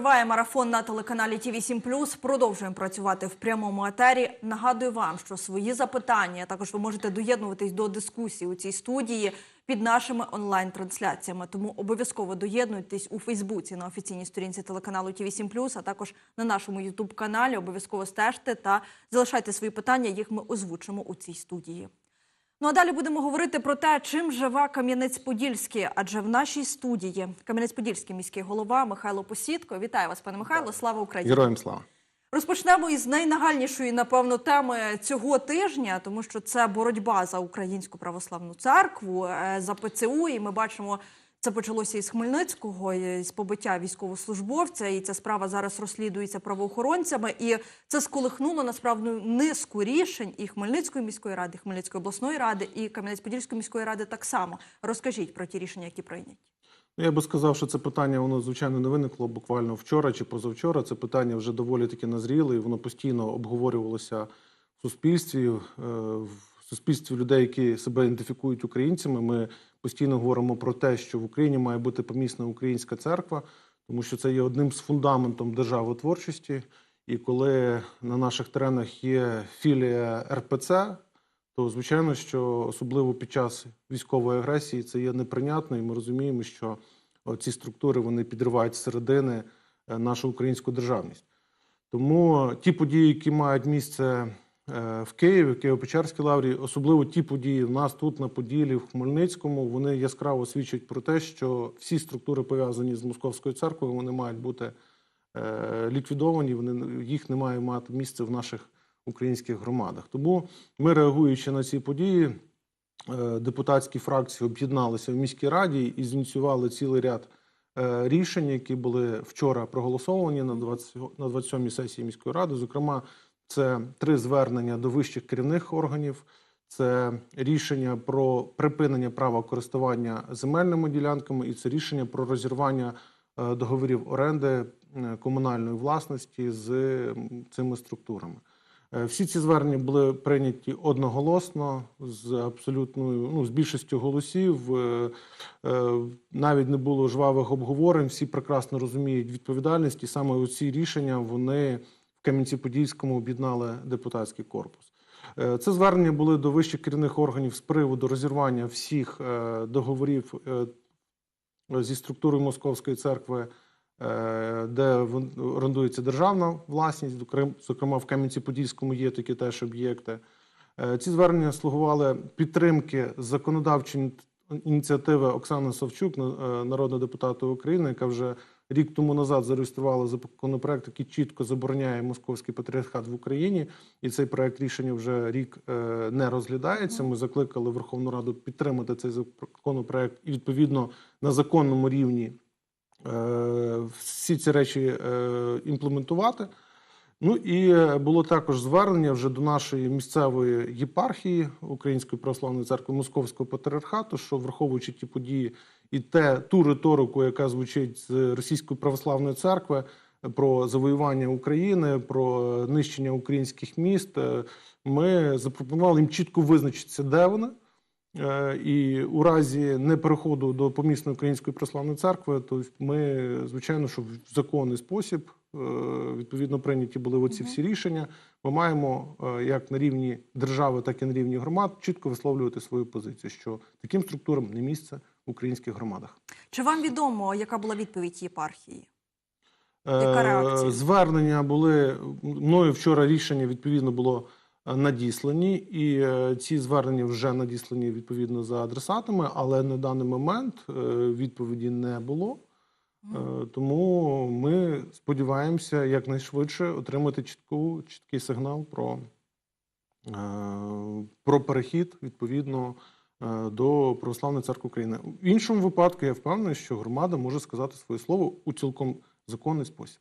Триває марафон на телеканалі ТІВІ 7 Продовжуємо працювати в прямому етері. Нагадую вам, що свої запитання також ви можете доєднуватись до дискусії у цій студії під нашими онлайн-трансляціями. Тому обов'язково доєднуйтесь у Фейсбуці на офіційній сторінці телеканалу ТІВІ 7 а також на нашому Ютуб каналі. Обов'язково стежте та залишайте свої питання. Їх ми озвучимо у цій студії. Ну а далі будемо говорити про те, чим живе Кам'янець-Подільський. Адже в нашій студії Кам'янець-Подільський міський голова Михайло Посідко. Вітаю вас, пане Михайло. Слава Україні! Героям слава. Розпочнемо із найнагальнішої, напевно, теми цього тижня, тому що це боротьба за українську православну церкву е, за ПЦУ. І ми бачимо, це почалося із Хмельницького, з побиття військовослужбовця. І ця справа зараз розслідується правоохоронцями. І це сколихнуло насправді низку рішень і Хмельницької міської ради, і Хмельницької обласної ради, і Кам'янець-Подільської міської ради так само. Розкажіть про ті рішення, які прийняті. Ну, Я би сказав, що це питання воно звичайно не виникло буквально вчора чи позавчора. Це питання вже доволі таки назріло, і воно постійно обговорювалося в суспільстві. Е, В суспільстві людей, які себе ідентифікують українцями. Ми постійно говоримо про те, що в Україні має бути помісна українська церква, тому що це є одним з фундаментом державотворчості. І коли на наших теренах є філія РПЦ, то звичайно, що особливо під час військової агресії це є неприйнятно, і ми розуміємо, що ці структури вони підривають середини е, нашу українську державність. Тому ті події, які мають місце в Києві, Києво-Печерській лаврі, особливо ті події в нас тут на Поділі, в Хмельницькому, вони яскраво свідчать про те, що всі структури пов'язані з московською церквою, вони мають бути е, ліквідовані. Вони їх не має мати місце в наших українських громадах. Тому ми, реагуючи на ці події, е, депутатські фракції об'єдналися в міській раді і зініціювали цілий ряд е, рішень, які були вчора проголосовані на 20, на 27-й сесії міської ради. Зокрема, це три звернення до вищих керівних органів. Це рішення про припинення права користування земельними ділянками, і це рішення про розірвання е, договорів оренди е, комунальної власності з цими структурами. Е, Всі ці звернення були прийняті одноголосно з абсолютною ну з більшістю голосів. Навіть не було жвавих обговорень. Всі прекрасно розуміють відповідальність, і саме ці рішення вони в Кам'янці-Подільському об'єднали депутатський корпус. Е, Це звернення були до вищих керівних органів з приводу розірвання всіх е, договорів е, зі структурою Московської церкви, де орендується державна власність, зокрема в Кам'янці-Подільському є такі теж об'єкти. Ці звернення слугували підтримки законодавчої ініціативи Оксани Савчук, на- народного депутата України, яка вже рік тому назад зареєструвала законопроект, який чітко забороняє московський патріархат в Україні. І цей проект рішення вже рік е, не розглядається. Ми закликали Верховну Раду підтримати цей законопроект і відповідно на законному рівні е, всі ці речі е, імплементувати. Ну і було також звернення вже до нашої місцевої єпархії Української православної церкви Московського патріархату, що враховуючи ті події і те ту риторику, яка звучить з Російської православної церкви про завоювання України, про нищення українських міст, е, ми запропонували їм чітко визначитися, де вони. Е, І у разі непереходу до помісної української православної церкви, то ми, звичайно, що в законний спосіб е, відповідно прийняті були оці всі рішення. Ми маємо е, як на рівні держави, так і на рівні громад чітко висловлювати свою позицію, що таким структурам не місце українських громадах. Чи вам відомо, яка була відповідь єпархії? Яка реакція? Е, Звернення були мною вчора рішення відповідно було е, надіслані, і е, ці звернення вже надіслані відповідно за адресатами, але на даний момент е, відповіді не було. Е, Тому ми сподіваємося якнайшвидше отримати чітку, чіткий сигнал про, е, про перехід відповідно е, до Православної церкви України. В іншому випадку я впевнений, що громада може сказати своє слово у цілком законний спосіб.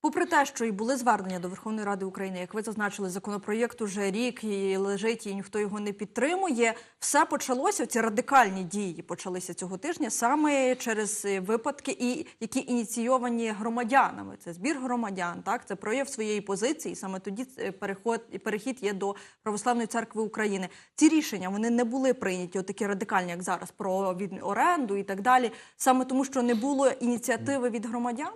Попри те, що і були звернення до Верховної Ради України, як ви зазначили, законопроєкт уже рік і лежить, і ніхто його не підтримує. Все почалося. Ці радикальні дії почалися цього тижня саме через е, випадки, і які ініційовані громадянами. Це збір громадян, так це прояв своєї позиції. Саме тоді е, переход перехід є до православної церкви України. Ці рішення вони не були прийняті, отакі радикальні, як зараз, про від оренду і так далі, саме тому, що не було ініціативи від громадян.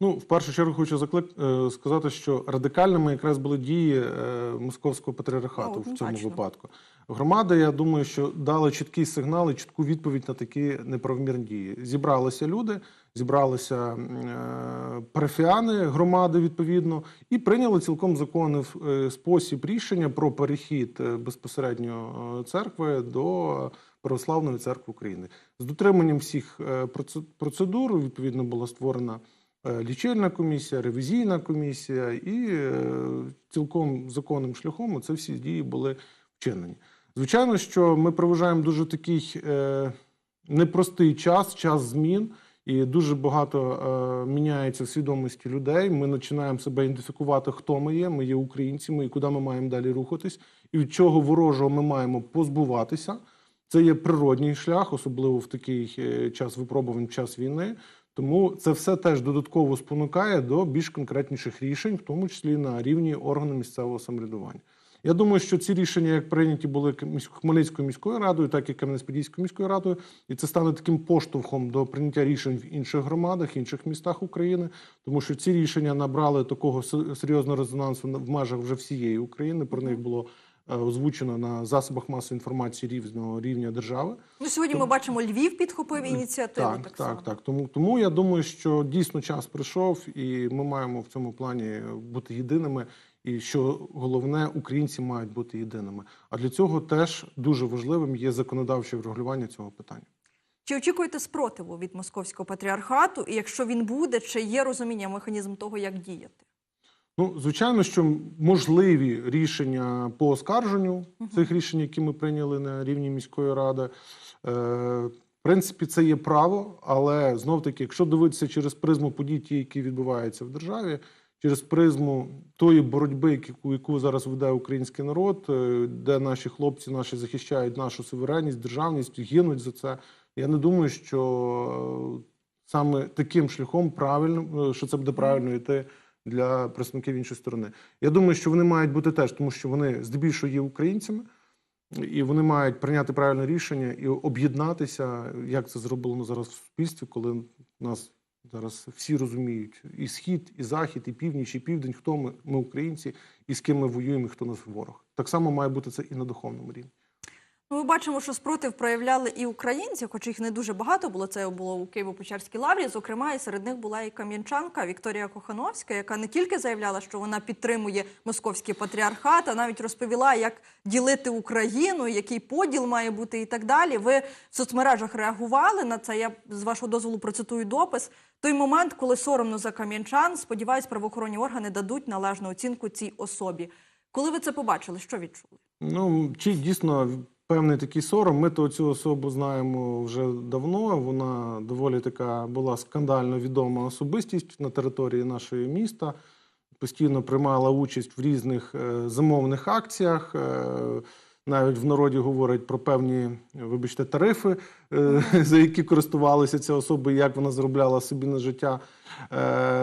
Ну, в першу чергу хочу заклик е, сказати, що радикальними якраз були дії е, московського патріархату Ну, в цьому однозначно. випадку. Громади, я думаю, що дали чіткий сигнал і чітку відповідь на такі неправомірні дії. Зібралися люди, зібралися е, парафіяни громади відповідно, і прийняли цілком законний спосіб рішення про перехід безпосередньо церкви до православної церкви України з дотриманням всіх процедур. Відповідно була створена лічильна комісія, ревізійна комісія, і е, цілком законним шляхом це всі дії були вчинені. Звичайно, що ми проважаємо дуже такий е, непростий час, час змін, і дуже багато е, міняється в свідомості людей. Ми починаємо себе ідентифікувати, хто ми є. Ми є українцями і куди ми маємо далі рухатись, і від чого ворожого ми маємо позбуватися. Це є природній шлях, особливо в такий е, час випробувань, час війни. Тому це все теж додатково спонукає до більш конкретніших рішень, в тому числі на рівні органу місцевого самоврядування. Я думаю, що ці рішення, як прийняті були Хмельницькою міською радою, так і Кам'янець-Подільською міською радою, і це стане таким поштовхом до прийняття рішень в інших громадах, інших містах України, тому що ці рішення набрали такого серйозного резонансу на- в межах вже всієї України. Про них було озвучено на засобах масової інформації різного рівня держави. Ну, сьогодні ми бачимо, Львів підхопив ініціативу. Так, Так, так, так. Тому, тому я думаю, що дійсно час прийшов, і ми маємо в цьому плані бути єдиними. І що головне, українці мають бути єдиними. А для цього теж дуже важливим є законодавче врегулювання цього питання. Чи очікуєте спротиву від московського патріархату? І якщо він буде, чи є розуміння механізм того, як діяти? Ну, звичайно, що можливі рішення по оскарженню цих рішень, які ми прийняли на рівні міської ради. Е, в принципі, це є право, але знов таки, якщо дивитися через призму подій, ті, які відбуваються в державі, через призму тої боротьби, яку, яку зараз веде український народ, е, де наші хлопці наші захищають нашу суверенність, державність, гинуть за це. Я не думаю, що е, саме таким шляхом правильно, е, що це буде правильно йти для представників іншої сторони. Я думаю, що вони мають бути теж, тому що вони здебільшого є українцями, і вони мають прийняти правильне рішення і об'єднатися, як це зроблено зараз в суспільстві, коли нас зараз всі розуміють і схід, і захід, і північ, і південь, хто ми, ми українці, і з ким ми воюємо, і хто нас ворог. Так само має бути це і на духовному рівні. Ну, ми бачимо, що спротив проявляли і українці, хоч їх не дуже багато було. Це було у Києво-Печерській лаврі. Зокрема, і серед них була і кам'янчанка Вікторія Кохановська, яка не тільки заявляла, що вона підтримує московський патріархат, а навіть розповіла, як ділити Україну, який поділ має бути, і так далі. Ви в соцмережах реагували на це. Я з вашого дозволу процитую допис. Той момент, коли соромно за кам'янчан, сподіваюсь, правоохоронні органи дадуть належну оцінку цій особі. Коли ви це побачили, що відчули? Ну, чи дійсно певний такий сором. Ми то цю особу знаємо вже давно. Вона доволі така була скандально відома особистість на території нашої міста. Постійно приймала участь в різних е, замовних акціях. Е, навіть в народі говорять про певні, вибачте, тарифи, е, за які користувалися ця особа, і як вона заробляла собі на життя.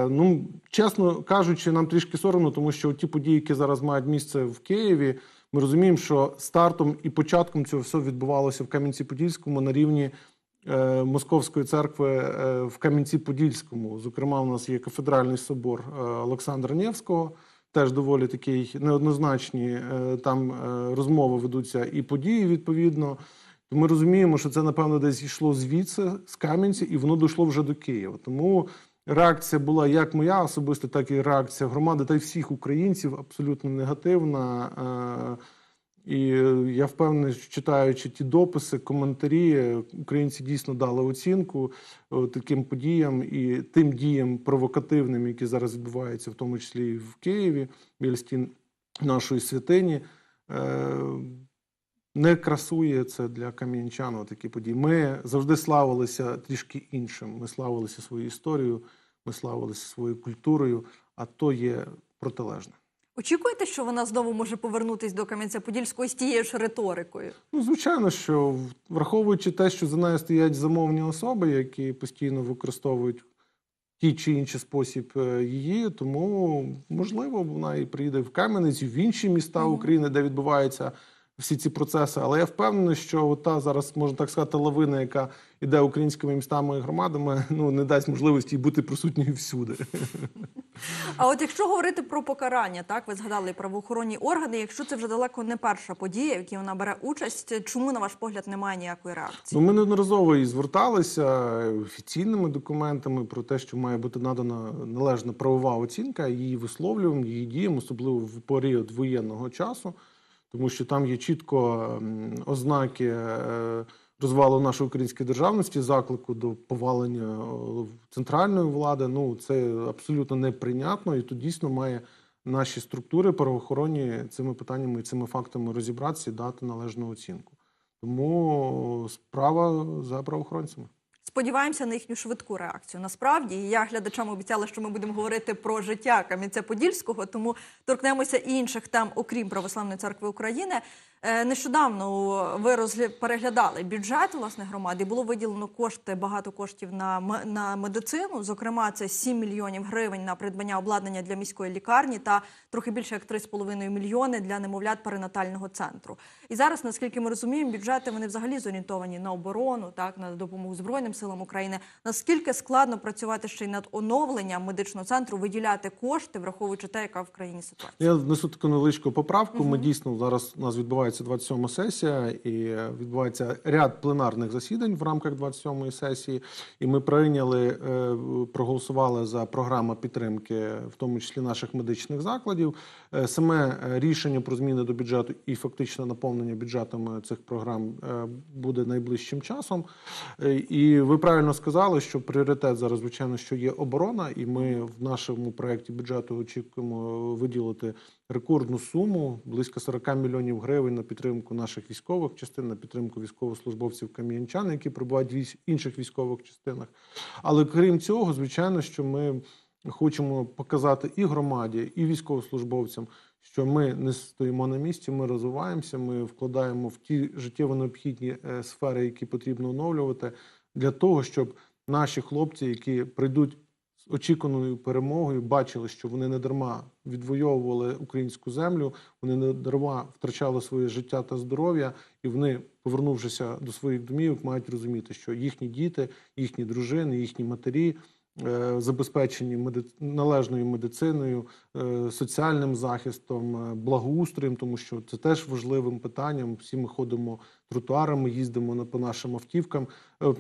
Ну, чесно кажучи, нам трішки соромно, тому що ті події, які зараз мають місце в Києві, ми розуміємо, що стартом і початком цього все відбувалося в Кам'янці-Подільському на рівні е, Московської церкви е, в Кам'янці-Подільському. Зокрема, у нас є кафедральний собор е, Олександра Невського. Теж доволі такий неоднозначні е, там е, розмови ведуться і події відповідно. То ми розуміємо, що це напевно десь йшло звідси з Кам'янця, і воно дійшло вже до Києва. Тому реакція була як моя особиста, так і реакція громади та й всіх українців абсолютно негативна. Е, І я впевнений, що читаючи ті дописи, коментарі, українці дійсно дали оцінку е, таким подіям і тим діям провокативним, які зараз відбуваються, в тому числі і в Києві, біля стін нашої святині. Е, Не красує це для кам'янчан такі події. Ми завжди славилися трішки іншим. Ми славилися своєю історією, ми славилися своєю культурою, а то є протилежне. Очікуєте, що вона знову може повернутись до Кам'янця-Подільського з тією ж риторикою? Ну, звичайно, що враховуючи те, що за нею стоять замовні особи, які постійно використовують ті чи інший спосіб е, її, тому можливо вона і приїде в Кам'янець, і в інші міста. України, де відбуваються всі ці процеси. Але я впевнений, що та зараз можна так сказати лавина, яка іде українськими містами і громадами, ну не дасть можливості бути присутньою всюди. А от якщо говорити про покарання, так ви згадали правоохоронні органи. Якщо це вже далеко не перша подія, в якій вона бере участь, чому на ваш погляд немає ніякої реакції? Ну, ми неодноразово і зверталися офіційними документами про те, що має бути надана належна правова оцінка. Її висловлюємо, її діям, особливо в період воєнного часу, тому що там є чітко ознаки е, розвалу нашої української державності, заклику до повалення е, центральної влади. Ну це абсолютно неприйнятно, і тут дійсно має наші структури правоохоронні цими питаннями і цими фактами розібратися і дати належну оцінку. Тому справа за правоохоронцями. Сподіваємося на їхню швидку реакцію. Насправді я глядачам обіцяла, що ми будемо говорити про життя Кам'янця-Подільського, тому торкнемося інших тем, окрім Православної церкви України. Е, Нещодавно ви розгля... переглядали бюджет власне громади. Було виділено кошти, багато коштів на, на медицину. Зокрема, це 7 мільйонів гривень на придбання обладнання для міської лікарні та трохи більше як 3,5 мільйони для немовлят перинатального центру. І зараз, наскільки ми розуміємо, бюджети вони взагалі зорієнтовані на оборону, так на допомогу збройним силам України. Наскільки складно працювати ще й над оновленням медичного центру, виділяти кошти, враховуючи те, яка в країні ситуація? Я внесу таку невеличку поправку. Ми дійсно зараз у нас відбувається 27 сесія, і відбувається ряд пленарних засідань в рамках 27-ї сесії. І ми прийняли, е, проголосували за програму підтримки, в тому числі наших медичних закладів. Е, Саме е, рішення про зміни до бюджету і фактично наповнення бюджетами цих програм буде найближчим часом. І ви правильно сказали, що пріоритет зараз, звичайно, що є оборона, і ми в нашому проєкті бюджету очікуємо виділити рекордну суму близько 40 мільйонів гривень на підтримку наших військових частин, на підтримку військовослужбовців кам'янчан, які перебувають в інших військових частинах. Але крім цього, звичайно, що ми хочемо показати і громаді, і військовослужбовцям, що ми не стоїмо на місці, ми розвиваємося, ми вкладаємо в ті життєво необхідні е, сфери, які потрібно оновлювати, для того, щоб наші хлопці, які прийдуть очікуваною перемогою, бачили, що вони не дарма відвоювали українську землю, вони не дарма втрачали своє життя та здоров'я, і вони, повернувшися до своїх домівок, мають розуміти, що їхні діти, їхні дружини, їхні матері. Е, Забезпечені меди... належною медициною, е, соціальним захистом, е, благоустроєм, тому що це теж важливим питанням. Всі ми ходимо тротуарами, їздимо по нашим автівкам,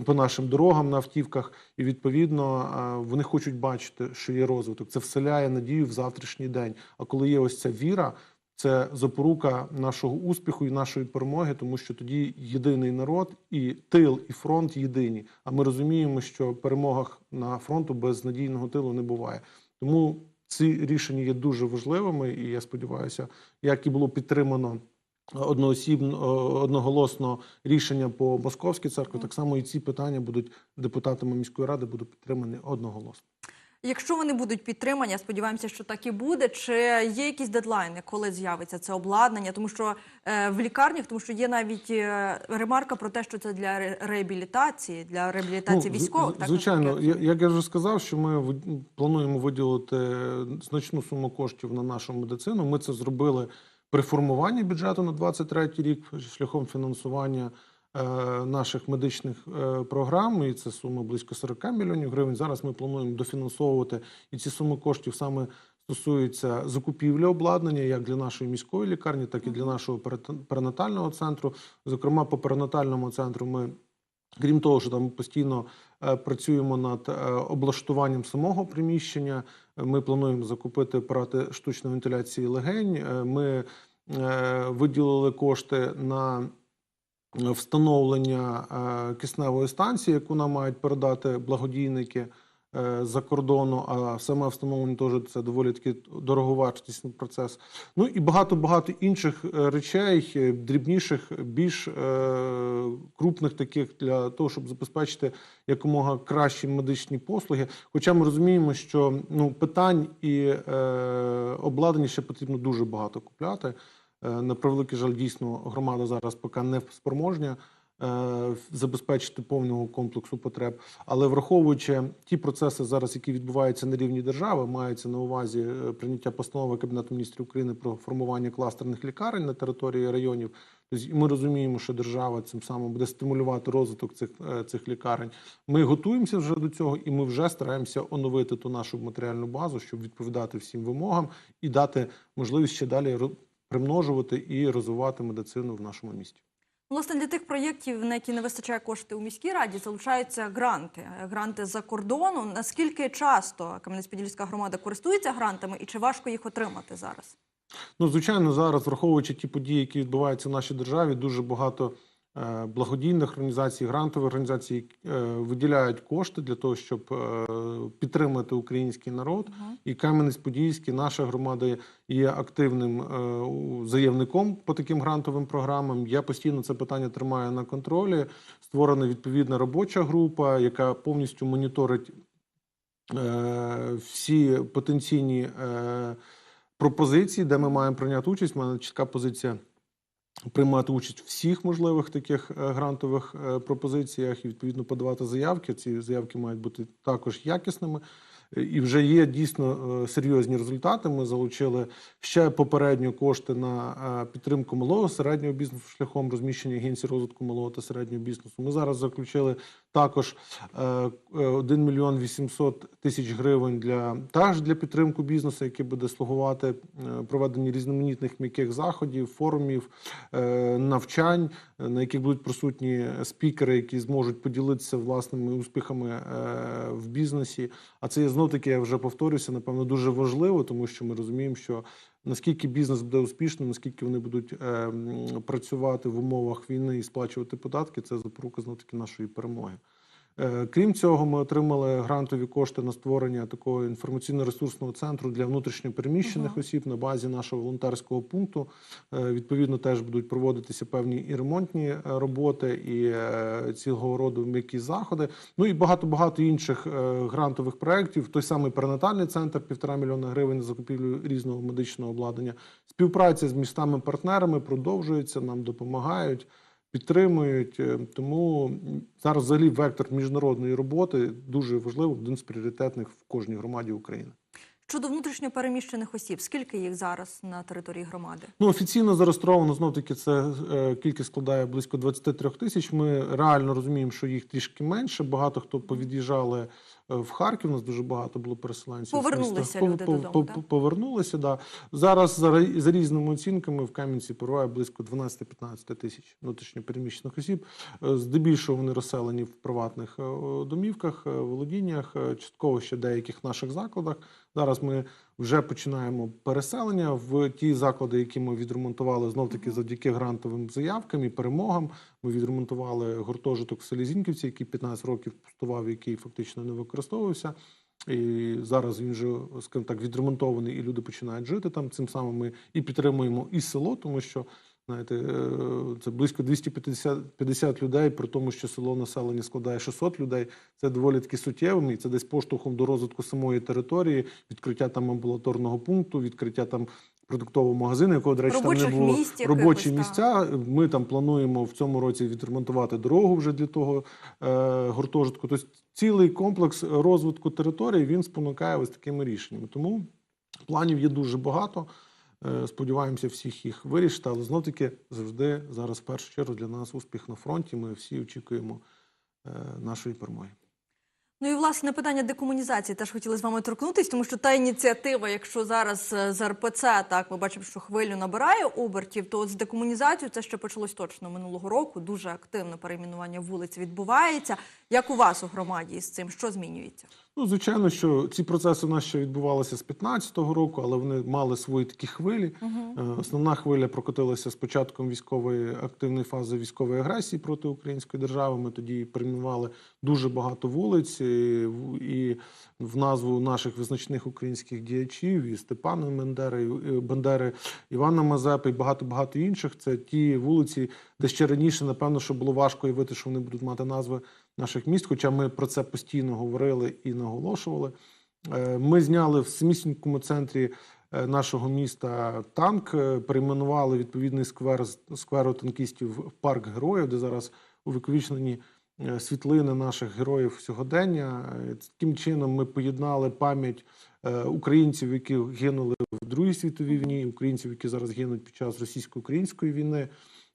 по нашим дорогам на автівках, і відповідно вони хочуть бачити, що є розвиток. Це вселяє надію в завтрашній день. А коли є ось ця віра, це запорука нашого успіху і нашої перемоги, тому що тоді єдиний народ і тил, і фронт єдині. А ми розуміємо, що перемогах на фронту без надійного тилу не буває. Тому ці рішення є дуже важливими, і я сподіваюся, як і було підтримано одноосібно одноголосно рішення по московській церкві, так само і ці питання будуть депутатами міської ради будуть підтримані одноголосно. Якщо вони будуть підтримані, сподіваємося, що так і буде. Чи є якісь дедлайни, коли з'явиться це обладнання? Тому що е, в лікарнях, тому що є навіть е, ремарка про те, що це для ре- реабілітації, для реабілітації Ну, військових. так звичайно, я як я вже сказав, що ми ви- плануємо виділити значну суму коштів на нашу медицину. Ми це зробили при формуванні бюджету на 23 рік шляхом фінансування наших медичних е, програм. І це сума близько 40 мільйонів гривень. Зараз ми плануємо дофінансовувати і ці суми коштів саме. Стосується закупівлі обладнання як для нашої міської лікарні, так і для нашого перинатального центру. Зокрема, по перинатальному центру ми Крім того, що там постійно е, працюємо над е, облаштуванням самого приміщення. е, Ми плануємо закупити апарати штучної вентиляції легень. Е, Ми е, виділили кошти на е, встановлення е, кисневої станції, яку нам мають передати благодійники е, за кордону. А саме встановлення теж це доволі таки дороговартісний процес. Ну і багато багато інших е, речей, дрібніших, більш крупних таких для того, щоб забезпечити якомога кращі медичні послуги. Хоча ми розуміємо, що ну питань і обладнання ще потрібно дуже багато купляти. Е, На превеликий жаль, дійсно громада зараз поки не спроможня е, забезпечити повного комплексу потреб. Але враховуючи ті процеси зараз, які відбуваються на рівні держави, мається на увазі е, прийняття постанови Кабінету міністрів України про формування кластерних лікарень на території районів. Тобто ми розуміємо, що держава цим самим буде стимулювати розвиток цих, цих лікарень. Ми готуємося вже до цього, і ми вже стараємося оновити ту нашу матеріальну базу, щоб відповідати всім вимогам і дати можливість ще далі примножувати і розвивати медицину в нашому місті. Власне, для тих проєктів, на які не вистачає кошти у міській раді, залучаються гранти. Гранти за кордону. Наскільки часто Кам'янець-Подільська громада користується грантами і чи важко їх отримати зараз? Ну, звичайно, зараз, враховуючи ті події, які відбуваються в нашій державі, дуже багато благодійних організацій, грантових організацій е, виділяють кошти для того, щоб е, підтримати український народ. І Кам'янець-Подільський, наша громада є активним е, заявником по таким грантовим програмам. Я постійно це питання тримаю на контролі. Створена відповідна робоча група, яка повністю моніторить е, всі потенційні е, пропозиції, де ми маємо прийняти участь. У мене чітка позиція приймати участь в всіх можливих таких е, грантових е, пропозиціях і відповідно подавати заявки. Ці заявки мають бути також якісними. Е, І вже є дійсно серйозні результати. Ми залучили ще попередньо кошти на підтримку малого середнього бізнесу шляхом розміщення агенції розвитку малого та середнього бізнесу. Ми зараз заключили також е, е, 1 мільйон 800 тисяч гривень для також для підтримки бізнесу, який буде слугувати е, проведенні різноманітних м'яких заходів, форумів, е, навчань, е, на яких будуть присутні спікери, які зможуть поділитися власними успіхами е, в бізнесі. А це є знов таки, я вже повторюся, напевно, дуже важливо, тому що ми розуміємо, що наскільки бізнес буде успішним, наскільки вони будуть е, працювати в умовах війни і сплачувати податки, це запорука знов таки нашої перемоги. Е, Крім цього, ми отримали грантові кошти на створення такого інформаційно-ресурсного центру для внутрішньопереміщених осіб на базі нашого волонтерського пункту. Е, Відповідно, теж будуть проводитися певні і ремонтні е, роботи, і цілого роду м'які заходи. Ну і багато багато інших грантових проєктів. Той самий перинатальний центр півтора мільйона гривень на закупівлю різного медичного обладнання. Співпраця з містами-партнерами продовжується, нам допомагають підтримують. Е, Тому зараз взагалі вектор міжнародної роботи дуже важливий, один з пріоритетних в кожній громаді України. Щодо внутрішньо переміщених осіб, скільки їх зараз на території громади? Ну, офіційно зареєстровано знов таки це е, кількість складає близько 23 тисяч. Ми реально розуміємо, що їх трішки менше. Багато хто повід'їжджали в Харків. У нас дуже багато було переселенців. Повернулися міста. люди додому, так? Повернулися, да. Зараз за, різними оцінками в Кам'янці перебуває близько 12-15 тисяч внутрішньопереміщених осіб. Е, Здебільшого вони розселені в приватних е, домівках, е, володіннях, е, частково ще в деяких наших закладах. Зараз ми вже починаємо переселення в ті заклади, які ми відремонтували знов таки завдяки грантовим заявкам і перемогам. Ми відремонтували гуртожиток в селі Зіньківці, який 15 років пустував, який фактично не використовувався. І зараз він вже, скажімо так, відремонтований, і люди починають жити там. Цим самим ми і підтримуємо і село, тому що знаєте, е, це близько 250 50 людей, при тому, що село населення складає 600 людей. Це доволі таки суттєвим, і це десь поштовхом до розвитку самої території, відкриття там амбулаторного пункту, відкриття там продуктового магазину, якого, до речі, Робочих там не було місць робочі місця. Ми там плануємо в цьому році відремонтувати дорогу вже для того е, гуртожитку. Тобто цілий комплекс розвитку території він спонукає ось такими рішеннями. Тому планів є дуже багато. Е, Сподіваємося всіх їх вирішити, але знов таки завжди зараз в першу чергу для нас успіх на фронті. Ми всі очікуємо е, нашої перемоги. Ну і власне питання декомунізації теж хотіли з вами торкнутися, тому що та ініціатива, якщо зараз е, з РПЦ так ми бачимо, що хвилю набирає обертів, то от з декомунізацією це ще почалось точно минулого року. Дуже активне перейменування вулиць відбувається. Як у вас у громаді з цим що змінюється? Ну, звичайно, що ці процеси у нас ще відбувалися з 15-го року, але вони мали свої такі хвилі. Е, Основна хвиля прокотилася з початком військової активної фази військової агресії проти української держави. Ми тоді перейменували дуже багато вулиць і, в- і в назву наших визначних українських діячів і Степана Бендери, і Бендери, Івана Мазепи і багато багато інших. Це ті вулиці, де ще раніше, напевно, що було важко уявити, що вони будуть мати назви наших міст. Хоча ми про це постійно говорили і наголошували. Е, Ми зняли в самісінькому центрі е, нашого міста танк, е, перейменували відповідний сквер скверу танкістів в парк героїв, де зараз увіковічнені світлини наших героїв сьогодення. Таким чином ми поєднали пам'ять українців, які гинули в Другій світовій війні, українців, які зараз гинуть під час російсько-української війни.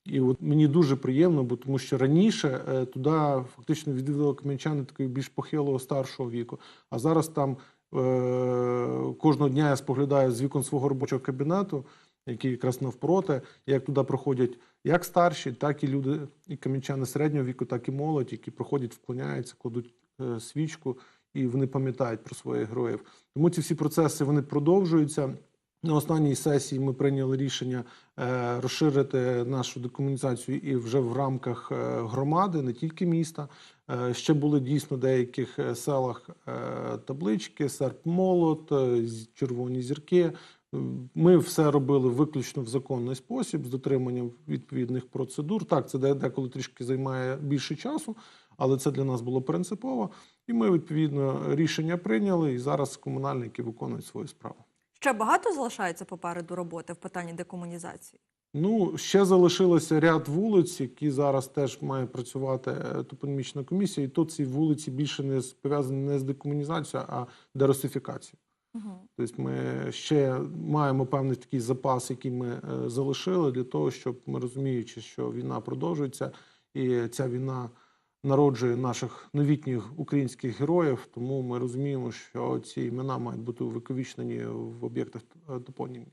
І от мені дуже приємно, бо тому що раніше е, туди фактично відвідали кам'янчани такого більш похилого старшого віку. А зараз там е, кожного дня я споглядаю з вікон свого робочого кабінету, який якраз навпроти, як туди проходять як старші, так і люди, і кам'янчани середнього віку, так і молодь, які проходять, вклоняються, кладуть е, свічку, і вони пам'ятають про своїх героїв. Тому ці всі процеси вони продовжуються. На останній сесії ми прийняли рішення е, розширити нашу декомунізацію і вже в рамках е, громади, не тільки міста. Е, ще були дійсно в деяких селах таблички, серп молот, червоні зірки. Ми все робили виключно в законний спосіб з дотриманням відповідних процедур. Так, це деколи трішки займає більше часу, але це для нас було принципово. І ми відповідно рішення прийняли. І зараз комунальники виконують свою справу. Ще багато залишається попереду роботи в питанні декомунізації. Ну, ще залишилося ряд вулиць, які зараз теж має працювати е, топонімічна комісія. І тут ці вулиці більше не пов'язані не з декомунізацією, а дерусифікацією. Угу. Тобто ми ще маємо певний такий запас, який ми е, залишили для того, щоб ми розуміючи, що війна продовжується, і ця війна народжує наших новітніх українських героїв. Тому ми розуміємо, що ці імена мають бути увіковічнені в об'єктах е, топоніміки.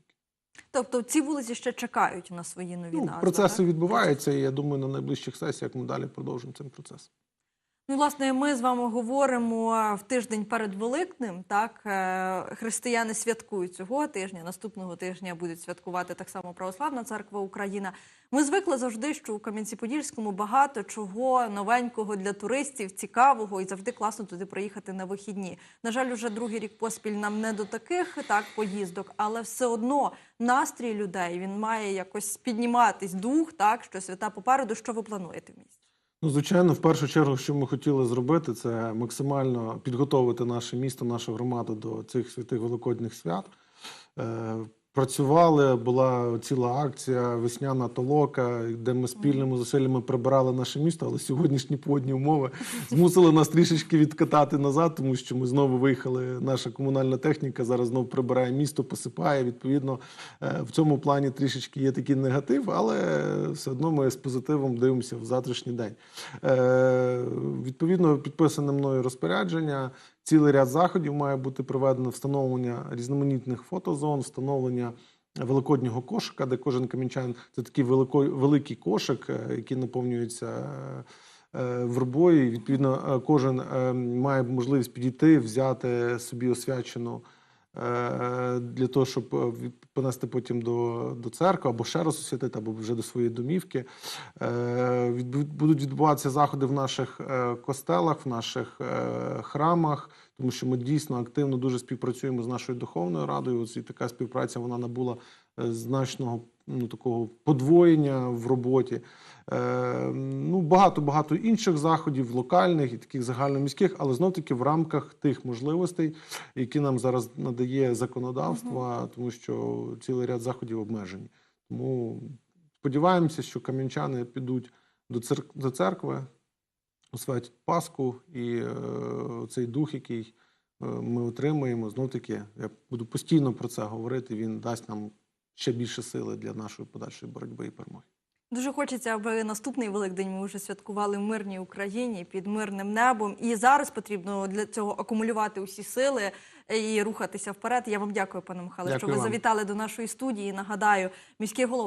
Тобто ці вулиці ще чекають на свої нові Ну, назви. процеси так? відбуваються, і я думаю, на найближчих сесіях ми далі продовжимо цим процесом. Ну, власне, ми з вами говоримо в тиждень перед Великднем. Так, Е, християни святкують цього тижня. Наступного тижня будуть святкувати так само Православна церква Україна. Ми звикли завжди, що у Кам'янці-Подільському багато чого новенького для туристів, цікавого, і завжди класно туди приїхати на вихідні. На жаль, уже другий рік поспіль нам не до таких так поїздок, але все одно настрій людей він має якось підніматись дух, так що свята попереду. Що ви плануєте в місті? Ну, звичайно, в першу чергу, що ми хотіли зробити, це максимально підготовити наше місто, нашу громаду до цих святих великодніх свят. Працювали, була ціла акція Весняна толока, де ми спільними зусиллями прибирали наше місто, але сьогоднішні погодні умови змусили нас трішечки відкатати назад, тому що ми знову виїхали. Наша комунальна техніка зараз знову прибирає місто, посипає. Відповідно, е, в цьому плані трішечки є такий негатив, але все одно ми з позитивом дивимося в завтрашній день. Е, Відповідно, підписане мною розпорядження. Цілий ряд заходів має бути проведено встановлення різноманітних фотозон, встановлення великоднього кошика, де кожен камінчан це такий великий кошик, е, який наповнюється е, е, вербою. І, відповідно, кожен має можливість підійти, взяти собі освячену для того, щоб е, понести потім до, до церкви або ще раз освятити, або вже до своєї домівки. Е, Будуть відбуватися заходи в наших е, костелах, в наших е, храмах, тому що ми дійсно активно дуже співпрацюємо з нашою духовною радою. Ось і така співпраця вона набула е, значного ну, такого подвоєння в роботі. Е, ну, багато багато інших заходів, локальних і таких загальноміських, але знов таки в рамках тих можливостей, які нам зараз надає законодавство, тому що цілий ряд заходів обмежені. Тому сподіваємося, що кам'янчани підуть до церк- до церкви, освятять Пасху, і е, цей дух, який е, ми отримуємо, знов таки, я буду постійно про це говорити. Він дасть нам ще більше сили для нашої подальшої боротьби і перемоги. Дуже хочеться, аби наступний Великдень ми вже святкували в мирній Україні під мирним небом. І зараз потрібно для цього акумулювати усі сили і рухатися вперед. Я вам дякую, пане Михайло, що ви вам. завітали до нашої студії. Нагадаю, міський голова.